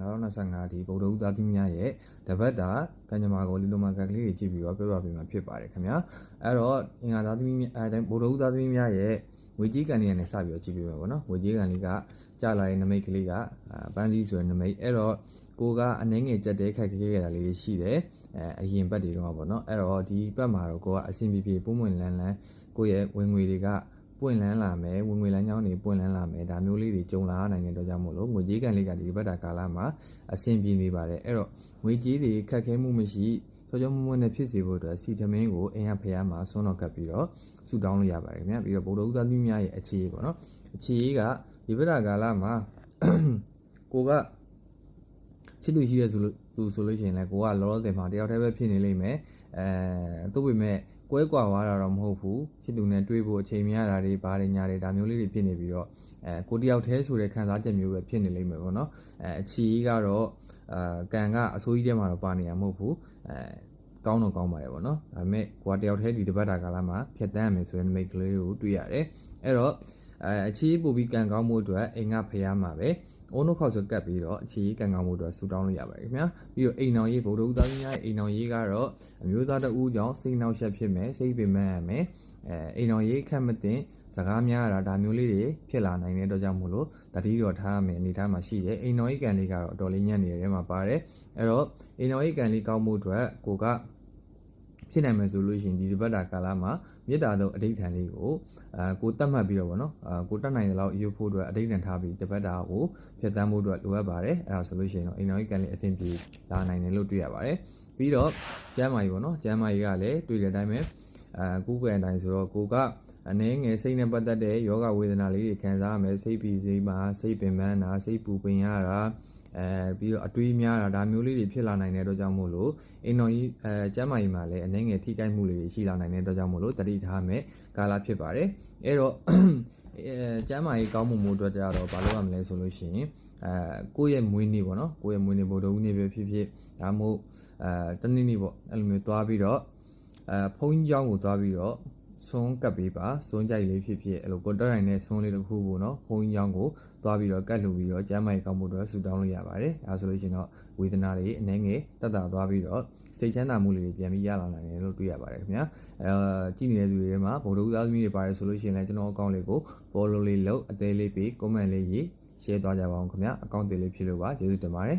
2025ဒီဗုဒ္ဓဦးသားသမီးများရဲ့တပတ်တာကံကြမ္မာကိုလီလိုမာကကလေးတွေကြည့်ပြီးတော့ပြောပြပေးမှာဖြစ်ပါတယ်ခင်ဗျာအဲ့တော့အင်္ဂါသားသမီးများအဲဗုဒ္ဓဦးသားသမီးများရဲ့ငွေကြီးကံလေးနဲ့စပြီးတော့ကြည့်ပေးမှာပေါ့နော်ငွေကြီးကံလေးကကြာလာတဲ့နမိတ်ကလေးကပန်းစည်းဆိုတဲ့နမိတ်အဲ့တော့ကိုကအနှင်းငယ်ကြက်တဲ့ခက်ခဲခဲ့ရတာလေးတွေရှိတယ်အဲအရင်ဘက်တွေတော့ပေါ့နော်အဲ့တော့ဒီဘက်မှာတော့ကိုကအဆင်ပြေပြေပုံမှန်လန်းလန်းကိုရဲ့ဝင်ငွေတွေက ပွင့်လန်းလာမယ်ဝင်ငွေလမ်းကြောင်းတွေပွင့်လန်းလာမယ်ဒါမျိုးလေးတွေကြုံလာနိုင်တဲ့အတွက်ကြောင့်မို့လို့ငွေကြေးကန်လေးကဒီဘက်တာကာလမှာအဆင်ပြေနေပါတယ်အဲ့တော့ငွေကြေးတွေခက်ခဲမှုမရှိချောချောမွမွနဲ့ဖြစ်စေဖို့အတွက်စီသမင်းကိုအင်ရဖျားမှာဆွမ်းတော်ကပ်ပြီးတော့ဆူတောင်းလို့ရပါတယ်ခင်ဗျပြီးတော့ဗုဒ္ဓဥဒ္ဒသမီးများရဲ့အခြေပေါ့နော်အခြေကဒီဘက်တာကာလမှာကိုကချစ်သူရှိတဲ့ဆိုလို့ သူဆိုလို့ရှိရင်လည်းကိုကလောလောဆယ်မှာတယောက်တည်းပဲဖြစ်နေလိမ့်မယ်အဲသို့ပေမဲ့ကွဲကွာသွားတာတော့မဟုတ်ဘူးချစ်သူနဲ့တွေ့ဖို့အချိန်မရတာတွေဘာတွေညာတွေဒါမျိုးလေးတွေဖြစ်နေပြီးတော့အဲကိုတယောက်တည်းဆိုတဲ့ခံစားချက်မျိုးပဲဖြစ်နေလိမ့်မယ်ပေါ့နော်အဲအချီကတော့အာကန်ကအစိုးရထဲမှာတော့ပါနေရမဟုတ်ဘူးအဲကောင်းတော့ကောင်းပါတယ်ပေါ့နော်ဒါပေမဲ့ကိုကတယောက်တည်းဒီတပတ်တာကာလမှာဖြတ်တန်းရမယ်ဆိုတဲ့မိတ်ကလေးကိုတွေ့ရတယ်အဲ့တော့ အဲအချီပို့ပြီးကန်ကောင်းမှုအတွက်အိမ်ကဖျားမှာပဲအုံးနှုတ်ခေါက်ဆိုကတ်ပြီးတော့အချီကန်ကောင်းမှုအတွက်ဆူတောင်းလို့ရပါတယ်ခင်ဗျာပြီးတော့အိမ်တော်ရေးဗုဒ္ဓဦးသားကြီးများရဲ့အိမ်တော်ရေးကတော့အမျိုးသားတဦးကြောင့်စိတ်နှောက်ယှက်ဖြစ်မယ်စိတ်ပင်ပန်းရမယ်အဲအိမ်တော်ရေးခက်မတင်စကားများရတာဒါမျိုးလေးတွေဖြစ်လာနိုင်တဲ့အတွက်ကြောင့်မို့လို့တတိတော်ထားရမယ်အနေထားမှာရှိတယ်အိမ်တော်ရေးကန်လေးကတော့အတော်လေးညံ့နေတဲ့ထဲမှာပါတယ်အဲ့တော့အိမ်တော်ရေးကန်လေးကောင်းမှုအတွက်ကိုက ဖြစ်နိုင်မယ်ဆိုလို့ရှိရင်ဒီဒီဘက်တာကာလမှာမေတ္တာတော့အဋိဌာန်လေးကိုအာကိုတတ်မှတ်ပြီးတော့ဗောနော်အာကိုတတ်နိုင်တဲ့လောက်ရွတ်ဖို့အတွက်အဋိဌာန်ထားပြီးဒီဘက်တာကိုဖြတ်တန်းဖို့အတွက်လိုအပ်ပါတယ်အဲ့ဒါဆိုလို့ရှိရင်တော့အိမ်တော်ကြီးကန်လေးအဆင်ပြေလာနိုင်တယ်လို့တွေ့ရပါတယ်ပြီးတော့ကျမ်းမာကြီးဗောနော်ကျမ်းမာကြီးကလည်းတွေ့တဲ့အတိုင်းပဲအာကူးကွယ်အတိုင်းဆိုတော့ကိုကအနည်းငယ်စိတ်နဲ့ပတ်သက်တဲ့ယောဂဝေဒနာလေးတွေခံစားရမယ်စိတ်ပီစိတ်မှာစိတ်ပင်ပန်းတာစိတ်ပူပင်ရတာ အဲပြီးတော့အတွေးများတာဒါမျိုးလေးတွေဖြစ်လာနိုင်တဲ့အတွက်ကြောင့်မို့လို့အိမ်တော်ကြီးအဲကျမ်းမာရေးမှာလည်းအနေငယ်ထိခိုက်မှုတွေရှိလာနိုင်တဲ့အတွက်ကြောင့်မို့လို့တတိထားမယ်ကာလဖြစ်ပါတယ်အဲ့တော့အဲကျမ်းမာရေးကောင်းမှုမှုအတွက်တော့ဘာလို့ရမလဲဆိုလို့ရှိရင်အဲကိုယ့်ရဲ့မွေးနေ့ပေါ့နော်ကိုယ့်ရဲ့မွေးနေ့ဘုဒ္ဓဦးနေ့ပဲဖြစ်ဖြစ်ဒါမှမဟုတ်အဲတနေ့နေ့ပေါ့အဲ့လိုမျိုးသွားပြီးတော့အဲဘုန်းကြီးကျောင်းကိုသွားပြီးတော့ ဆုံးကပ်ပေးပါဆုံးကြိုက်လေးဖြစ်ဖြစ်အဲ့လိုကိုတက်နိုင်တဲ့ဆုံးလေးတစ်ခုပေါ့နော်ဖုန်းကြီးကြောင်းကိုသွားပြီးတော့ကတ်လှူပြီးတော့ကျမ်းမာရေးကောင်းမှုတွေဆူတောင်းလို့ရပါတယ်ဒါဆိုလို့ရှိရင်တော့ဝေဒနာတွေအနှဲငယ်တက်တာသွားပြီးတော့စိတ်ချမ်းသာမှုတွေပြန်ပြီးရလာနိုင်တယ်လို့တွေ့ရပါတယ်ခင်ဗျာအဲကြည့်နေတဲ့သူတွေမှာဗုဒ္ဓဦးသားသမီးတွေပါတယ်ဆိုလို့ရှိရင်လည်းကျွန်တော်အကောင့်လေးကို follow လေးလုပ်အသေးလေးပေး comment လေးရေး share သွားကြပါအောင်ခင်ဗျာအကောင့်သေးလေးဖြည့်လို့ပါကျေးဇူးတင်ပါတယ်